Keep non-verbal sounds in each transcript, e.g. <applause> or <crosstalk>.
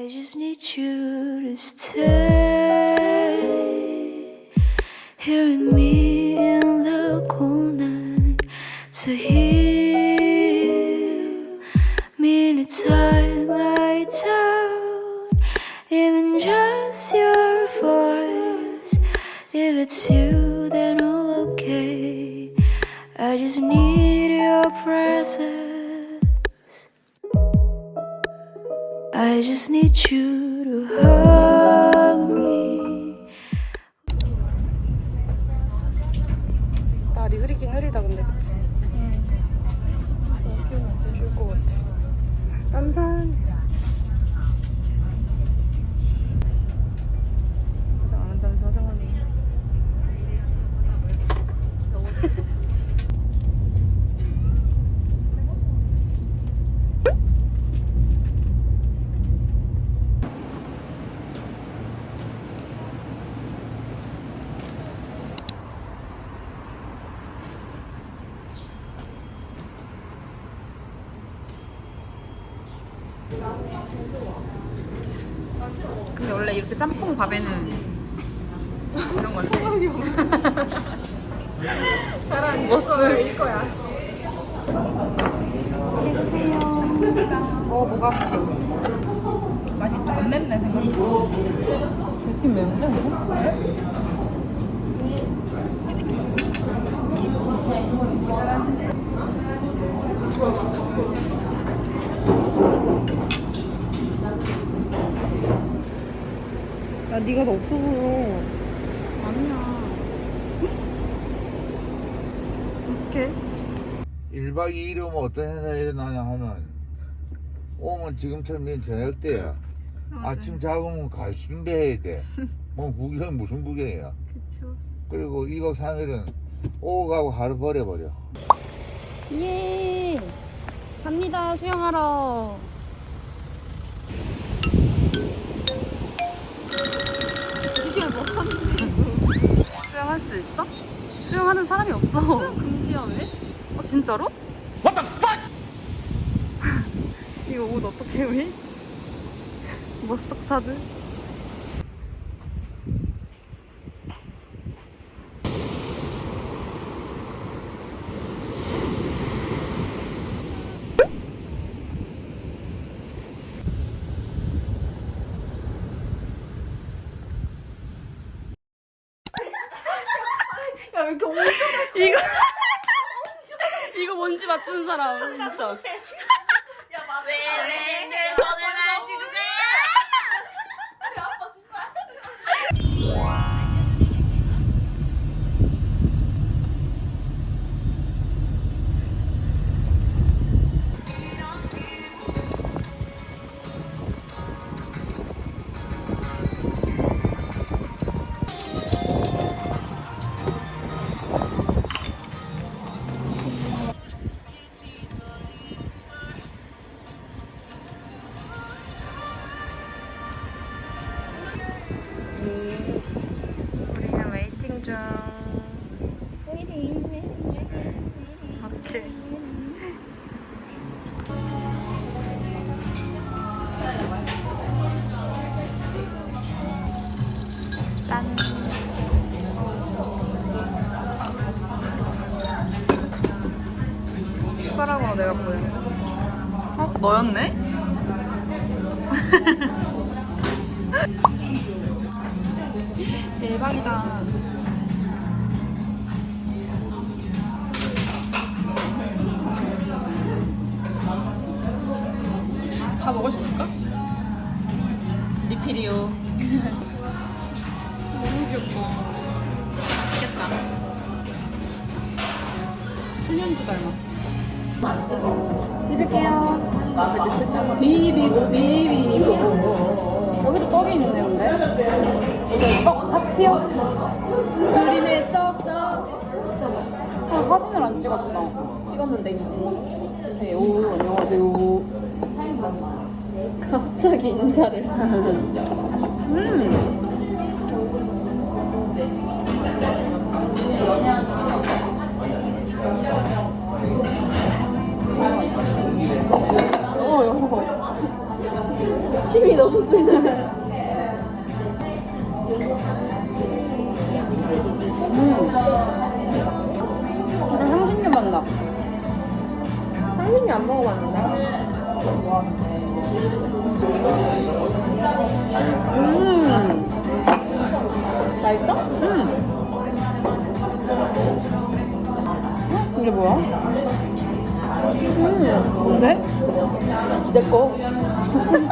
I just need you to stay here with me in the cold night to heal me in a time like town. Even just your voice, if it's you, then all okay. I just need your presence. I just need you to hug me. 날이 흐리긴 흐리다 근데 그치? 응. 좋을 것 같아. 땀산. 화장 안 한다면서 화장하네. 근데 원래 이렇게 짬뽕 밥에는 이런 거지. 먹었어. 일 거야. 어, 먹었어. 맛있다. 안 맵네, 생각보다. 느낌 맵네? 야, 네가 더 없어 보여. 아니야. 어떡해? 1박 2일 오면 어떤 행사 일어나냐 하면 오면 지금처럼 이 저녁 때야 아침 잡으면 갈 준비해야 돼 뭐 구경 무슨 구경이야 그쵸. 그리고 2박 3일은 오고 가고 하루 버려버려 예! 갑니다, 수영하러. 수영할 수 있어? 수영하는 사람이 없어. 수영 금지야, 왜? 어, 진짜로? What the fuck? <laughs> 이거 옷 어떻게 해? 머쓱 다들. 내가 보여. 어? 너였네? <laughs> 대박이다. 다 먹을 수 있을까? 리필이요. <laughs> 너무 귀엽다. 귀엽다. 소년주 닮았어. 드릴게요. 비비고 비비고. 여기도 떡이 있네, 근데. 떡 파티요? 그림의 떡. 아, 사진을 안 찍었구나. 찍었는데. 안녕하세요. 안녕하세요. 갑자기 인사를. 음. 힘이 너무 세네.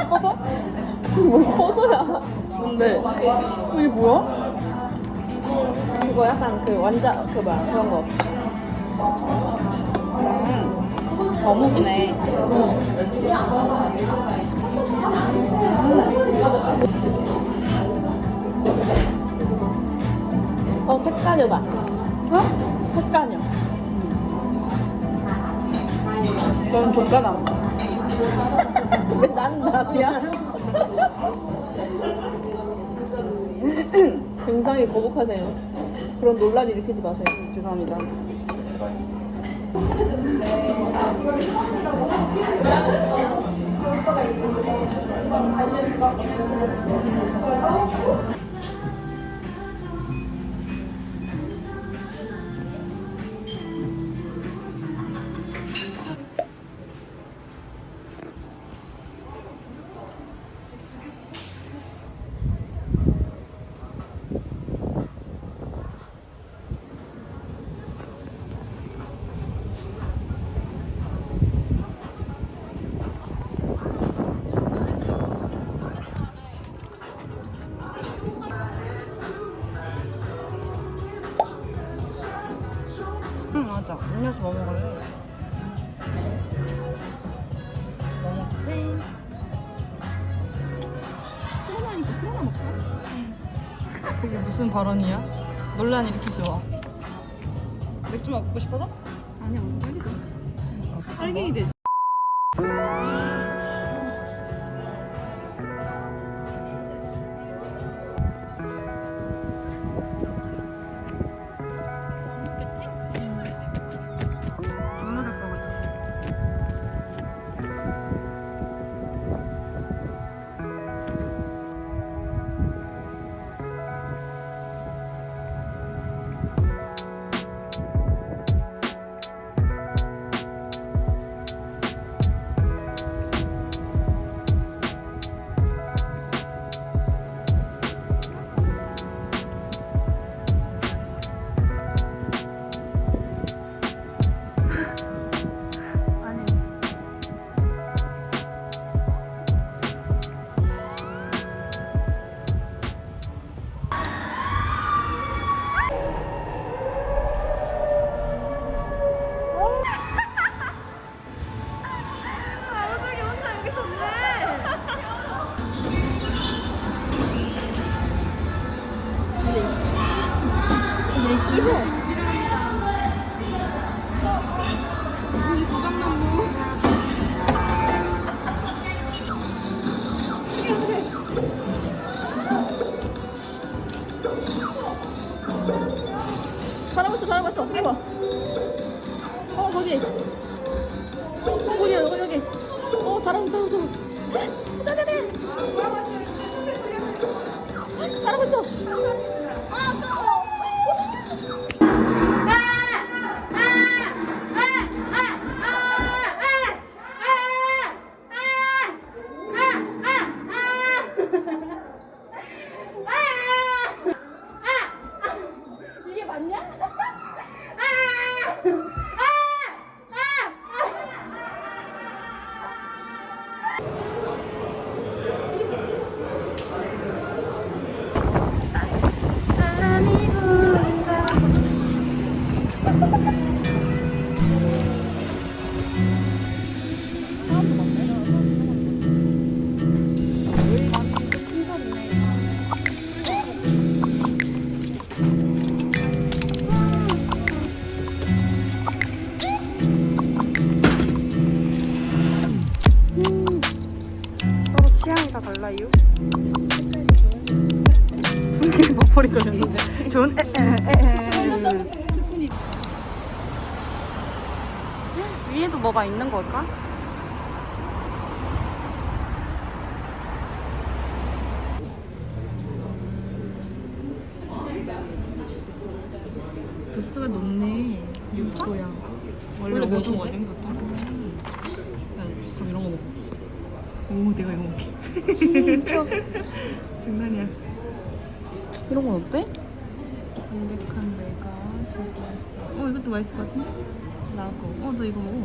커서? 뭘 커서야. 뭔데? 이게 뭐야? 그거 약간 그 완자, 그 뭐야, 그런 거. 음. 어묵이네. 어, 색깔이다. 어? 색깔이요. 넌 족가나. 왜 나는 나비야? 굉장히 거북하네요. 그런 논란 일으키지 마세요. 죄송합니다. 응 맞아. 음료수 뭐 먹을래? 뭐 먹지? 코로나니까 코로나 먹자. <laughs> 그게 무슨 발언이야? 논란 일으키지 마. 맥주 먹고 싶어서? 아니야, 오늘 빨리 돼. 빨갱이 되지. 취향이 다 달라요. <laughs> 먹버리 걸렸는데. 좋은 <laughs> 위에도 뭐가 있는 걸까? 도수가 높네. 육도야. 원래, 원래 몇인데? 내가 이거 먹게. <laughs> 장난이야. 이런 건 어때? 담백한 메가 진짜 맛있어. 어, 이것도 맛있을 것 같은데? 라고. 어, 너 이거 먹어. <laughs>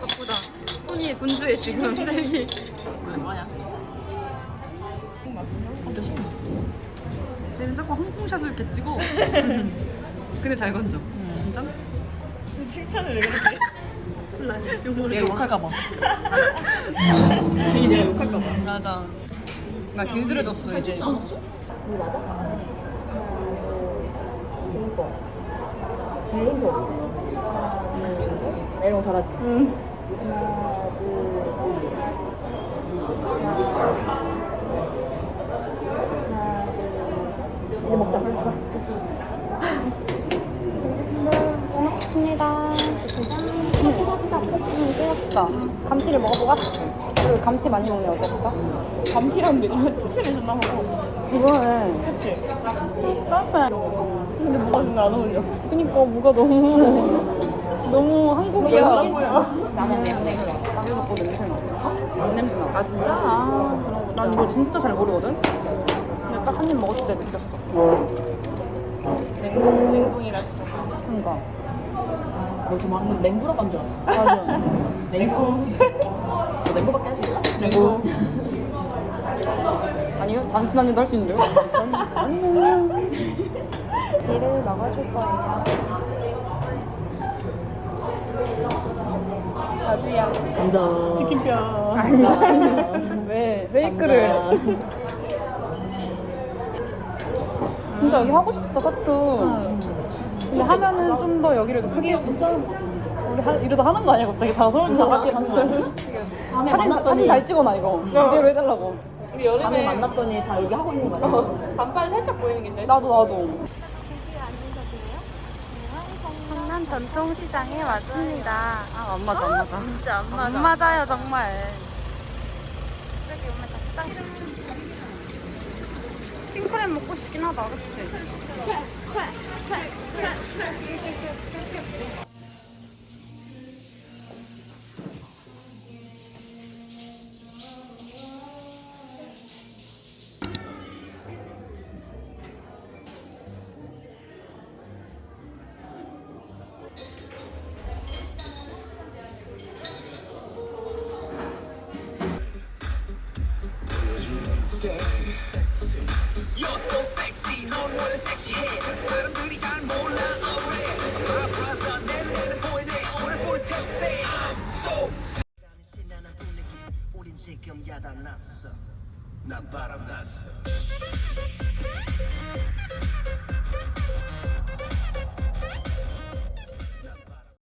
바쁘다. 손이 분주해 지금. <laughs> 셀이. 쟤는 자꾸 홍콩샷을 이렇게 찍어. 근데 잘 건져. 진짜? 칭찬을 왜 그렇게? 몰라. 욕먹을 내가 욕할까봐. 괜히 내가 욕할까봐. 맞아. 나 길들여졌어 이제. 이거 맞아? 그니까. 개인적으로. 나 이런 거 잘하지? 응. 하나, 둘, 하나, 둘. 이제 먹자. 됐어. 됐어. <laughs> 고맙습니다. 감튀 사진 다 찍었지? 찍었어. 감튀를 먹어보고 왔어. 그리고 감튀 많이 먹네, 어제부터. 감튀랑 내가 <laughs> 치킨을 줬나 보고. 그거는. 그치? 따뜻해. 근데 뭐가 좀안 어울려. 그니까 뭐가 너무. 너무 한국이야. 나는 냄새. 빵 먹고 냄새 나. 안 냄새 나. 아 진짜? 아 그런 난 이거 진짜 잘 모르거든? 근데 딱 한 입 먹었을 때 느꼈어 냉동, 냉동이라 그니까. 너 정말 냉부로 간줄 알았어 맞아 냉부 너 냉부밖에 할 수 있어? 냉부 아니요, 잔치난님도 할 수 있는데요? 뒤를 먹어줄 거예요. 자두야 감자. 치킨뼈 <laughs> 왜 페이크를? <laughs> 진짜 여기 하고 싶다 사투. 근데 하면은 좀 더 여기를 더 크게 했으면 우리 하, 이러다 하는 거 아니야 갑자기 다 서울 다 같이 하는 거 아니야? 사진 만났더니 사진 잘 찍어놔 이거 이대로 해달라고. 우리 밤에 여름에 만났더니 다 여기 하고 있는 거 아니야? 반팔 살짝 보이는 게 제일 나도 나도. 성남 전통시장에 왔습니다. 아, 안 맞아, 안 맞아. 진짜 안 맞아 안 맞아요, 정말. 저기 오면 다 시장. 킹크랩 먹고 싶긴 하다, 그치? You're 지금 야단났어 난 바람났어